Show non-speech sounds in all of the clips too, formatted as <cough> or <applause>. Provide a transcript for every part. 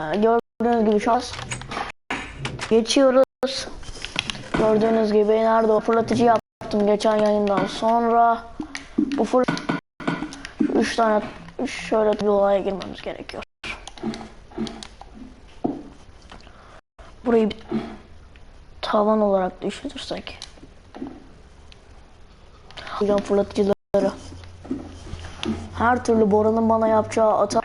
gördüğünüz gibi şans geçiyoruz. Gördüğünüz gibi nerede o fırlatıcı yaptım geçen yayından sonra. Bu fır 3 tane şöyle bir olaya girmemiz gerekiyor. Burayı bir tavan olarak düşünürsek. Hocam fırlatıcıları. Her türlü Bora'nın bana yapacağı ata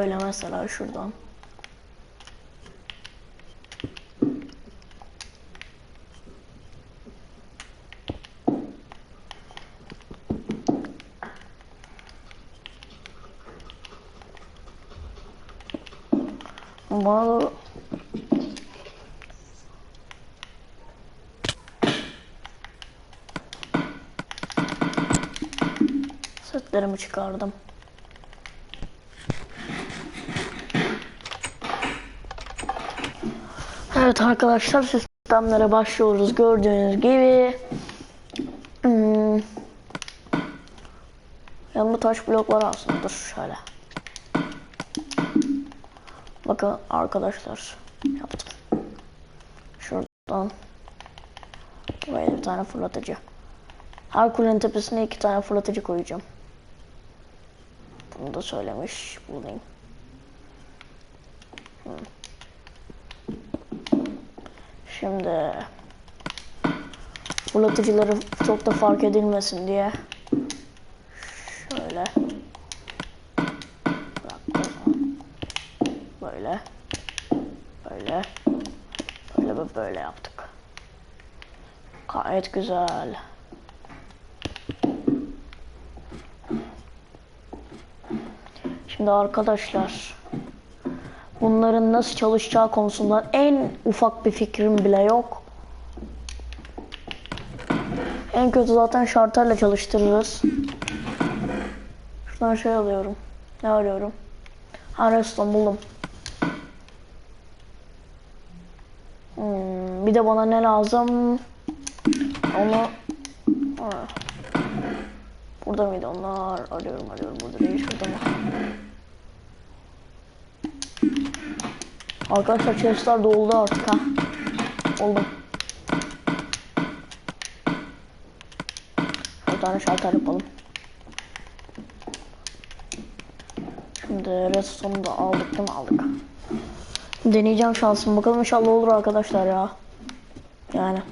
şöyle mesela şuradan. Bana da setlerimi çıkardım. Evet arkadaşlar sistemlere başlıyoruz gördüğünüz gibi. Hmm. Yanımda taş bloklar aslında dur şöyle. Bakın arkadaşlar yaptım. Şuradan buraya bir tane fırlatıcı. Her kulenin tepesine iki tane fırlatıcı koyacağım. Bunu da söylemiş bulayım. Hmm. Şimdi. Fırlatıcıları çok da fark edilmesin diye. Şöyle. Böyle. Böyle. Böyle ve böyle yaptık. Gayet güzel. Şimdi arkadaşlar bunların nasıl çalışacağı konusunda en ufak bir fikrim bile yok. En kötü zaten şartlarla çalıştırırız. Şuradan şey alıyorum. Ne arıyorum? Ha redstone buldum. Hmm, bir de bana ne lazım? Onu... Burada mıydı onlar? Arıyorum arıyorum. Burada değil şurada mı? Arkadaşlar chestler doldu artık ha. Oldu. Bir tane şalter yapalım. Şimdi redstone'u da aldık değil mi? Aldık. Deneyeceğim şansım. Bakalım inşallah olur arkadaşlar ya. Yani.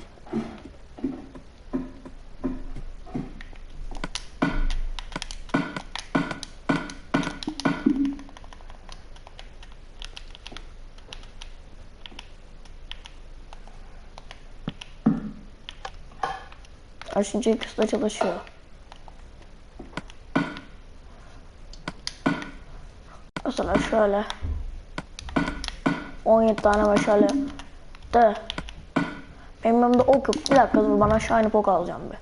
Karşıncı ikisi çalışıyor. Mesela şöyle 17 tane meşale de benim yanımda ok yok. Bir dakika dur bana shiny pok alacağım bir.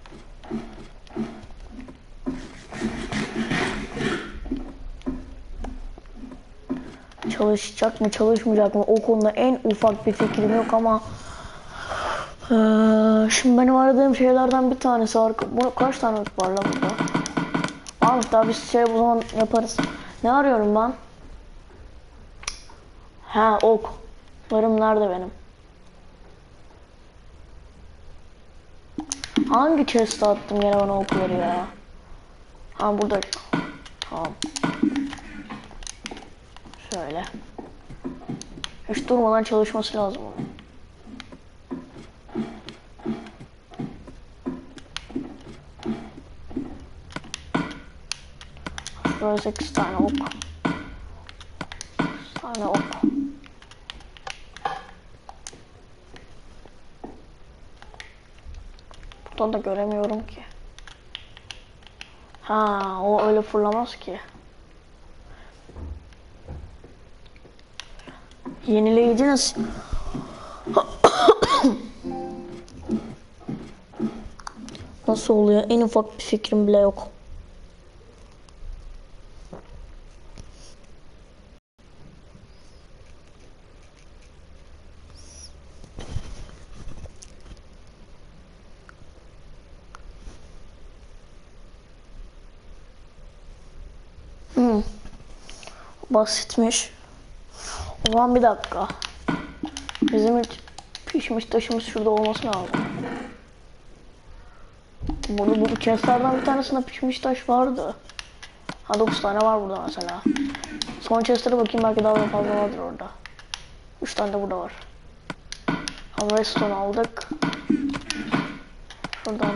Çalışacak mı çalışmayacak mı o konuda en ufak bir fikrim yok ama ee, şimdi benim aradığım şeylerden bir tanesi arka... Bu kaç tane var lan burada? Varmış daha biz şey o zaman yaparız. Ne arıyorum ben? Ha ok. Varım nerede benim? Hangi chest'e attım gene bana okları ya? Ha burada. Tamam. Şöyle. Hiç durmadan çalışması lazım onun. Böyle 8 tane ok. 8 tane. Buradan da göremiyorum ki. Ha, o öyle fırlamaz ki. Yenileyici nasıl? <coughs> Nasıl oluyor? En ufak bir fikrim bile yok. Hmm. Basitmiş. O zaman bir dakika. Bizim hiç pişmiş taşımız şurada olması lazım. Burada bu chestlerden bir tanesinde pişmiş taş vardı. Ha 9 tane var burada mesela. Son chestlere bakayım belki daha da fazla vardır orada. 3 tane de burada var. Ama redstone aldık. Şuradan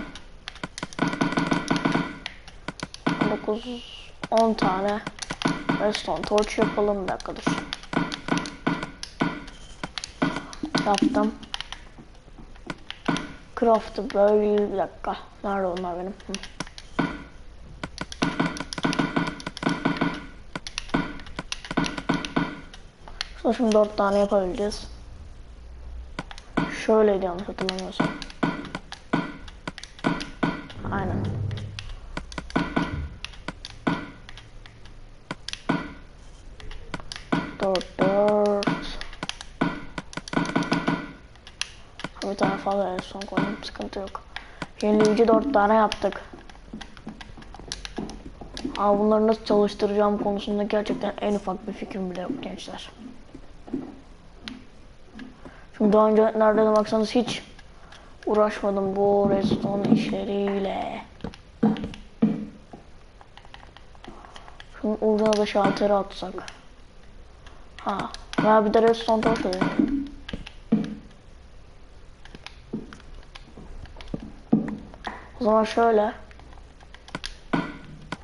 9 10 tane redstone torch yapalım dakika dur. Yaptım. Craft'ı böyle bir dakika. Nerede onlar benim? Hı. Şimdi 4 tane yapabileceğiz. Şöyleydi yanlış hatırlamıyorsam. Aynen. Dört, dört. Bir tane fazla en son koydum. Sıkıntı yok. Yenileyici dört tane yaptık. Ama bunları nasıl çalıştıracağım konusunda gerçekten en ufak bir fikrim bile yok gençler. Şimdi daha önce nerede baksanız hiç uğraşmadım bu redstone işleriyle. Şunun ucuna da şalteri atsak. Ha. Veya bir de redstone torch da deneyelim. O zaman şöyle.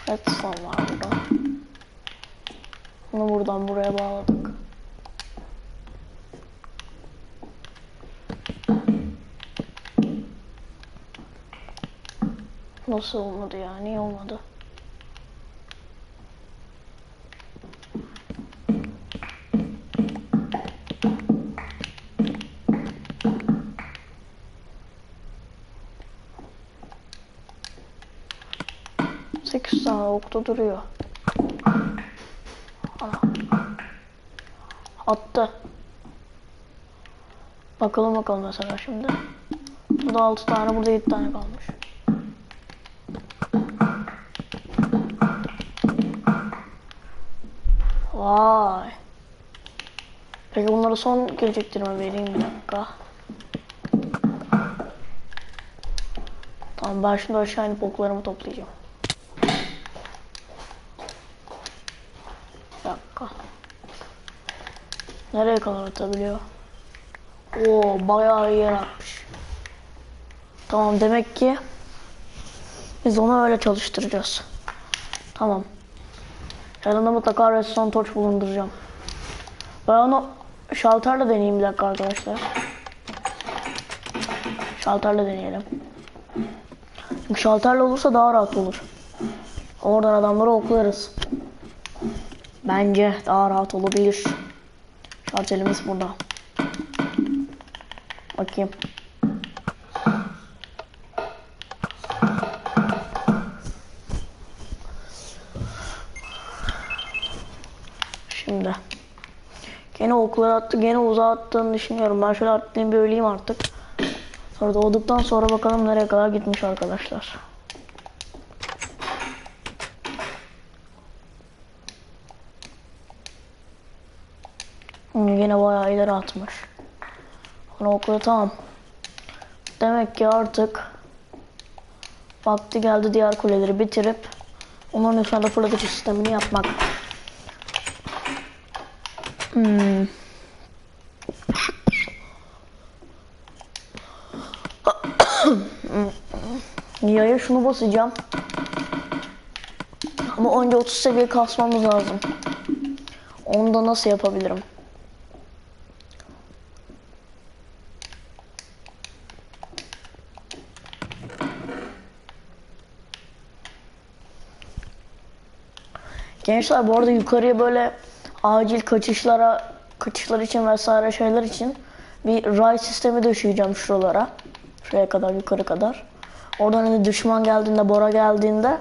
Redstone var burada. Bunu buradan buraya bağladık. Nasıl olmadı ya? Niye olmadı? Okta duruyor. Attı. Bakalım bakalım mesela şimdi. Burada altı tane, burada yedi tane kalmış. Vay. Peki bunları son gelecektirme vereyim bir dakika. Tamam ben şimdi aşağı inip oklarımı toplayacağım. Bir dakika. Nereye kadar atabiliyor? Oo bayağı yer atmış. Tamam demek ki biz onu öyle çalıştıracağız. Tamam. Yanında mutlaka redstone torch bulunduracağım. Ben onu şalterle deneyeyim bir dakika arkadaşlar. Şalterle deneyelim. Çünkü şalterle olursa daha rahat olur. Oradan adamları oklarız. Bence daha rahat olabilir. Şalterimiz burada. Bakayım. Şimdi. Gene okları attı, gene uzağa attığını düşünüyorum. Ben şöyle atlayayım bir öleyim artık. Sonra doğduktan sonra bakalım nereye kadar gitmiş arkadaşlar. Hmm, Yine bayağı ileri atmış. Ona okları tamam. Demek ki artık vakti geldi diğer kuleleri bitirip onların üstüne de fırlatıcı sistemini yapmak. Hmm. <coughs> Yaya şunu basacağım. Ama önce 30 seviye kasmamız lazım. Onu da nasıl yapabilirim? Gençler bu arada yukarıya böyle acil kaçışlara kaçışlar için vesaire şeyler için bir ray sistemi döşeyeceğim şuralara. Şuraya kadar yukarı kadar. Oradan hani düşman geldiğinde, Bora geldiğinde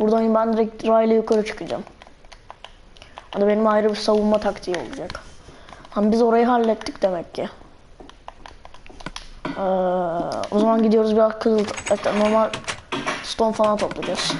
buradan ben direkt rayla yukarı çıkacağım. O da benim ayrı bir savunma taktiği olacak. Hani biz orayı hallettik demek ki. Ee, o zaman gidiyoruz biraz kızıl, normal stone falan toplayacağız.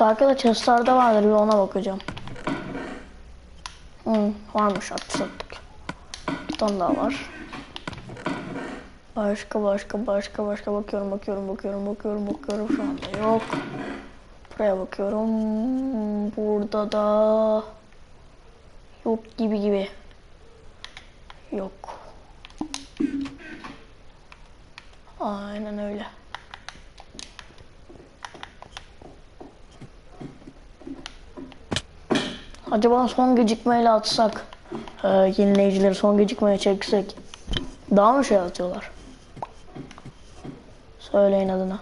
Belki de vardır bir ona bakacağım. Hı, varmış attık sattık. Bir tane daha var. Başka başka başka başka bakıyorum bakıyorum bakıyorum bakıyorum bakıyorum şu anda yok. Buraya bakıyorum. Burada da yok gibi gibi. Yok. Aynen öyle. Acaba son gecikmeyle atsak, e, yenileyicileri son gecikmeye çeksek daha mı şey atıyorlar? Söyleyin adına.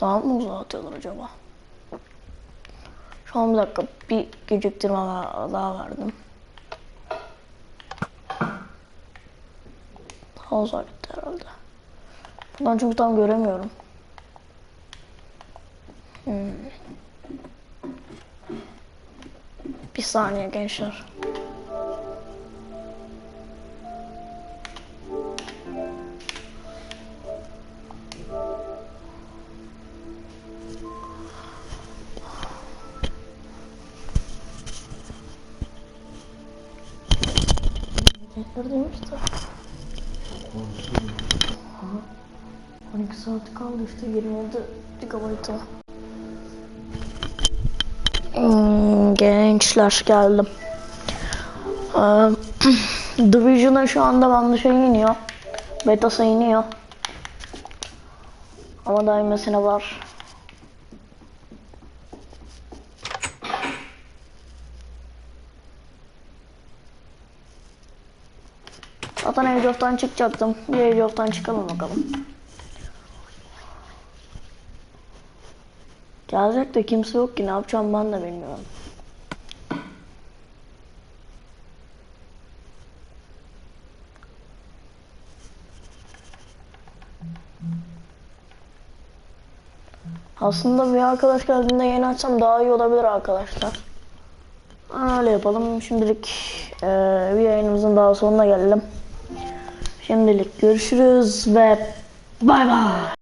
Daha mı uzağa atıyorlar acaba? Şu an bir dakika bir geciktirme daha verdim. Daha uzağa gitti herhalde. Buradan çünkü tam göremiyorum. Hmm. Bir saniye gençler. Neredeymiş de? Aha. 12 saat kaldı işte 26 GB'a. Gençler geldim. Ee, <clears throat> Division'a şu anda bende şey iniyor. Beta'sı iniyor. Ama daha inmesine var. Zaten Age of'tan çıkacaktım. Bir Age of'tan çıkalım bakalım. Gelecek de kimse yok ki ne yapacağım ben de bilmiyorum. Aslında bir arkadaş geldiğinde yeni açsam daha iyi olabilir arkadaşlar. Öyle yapalım. Şimdilik eee, bir yayınımızın daha sonuna gelelim. Şimdilik görüşürüz ve bay bay.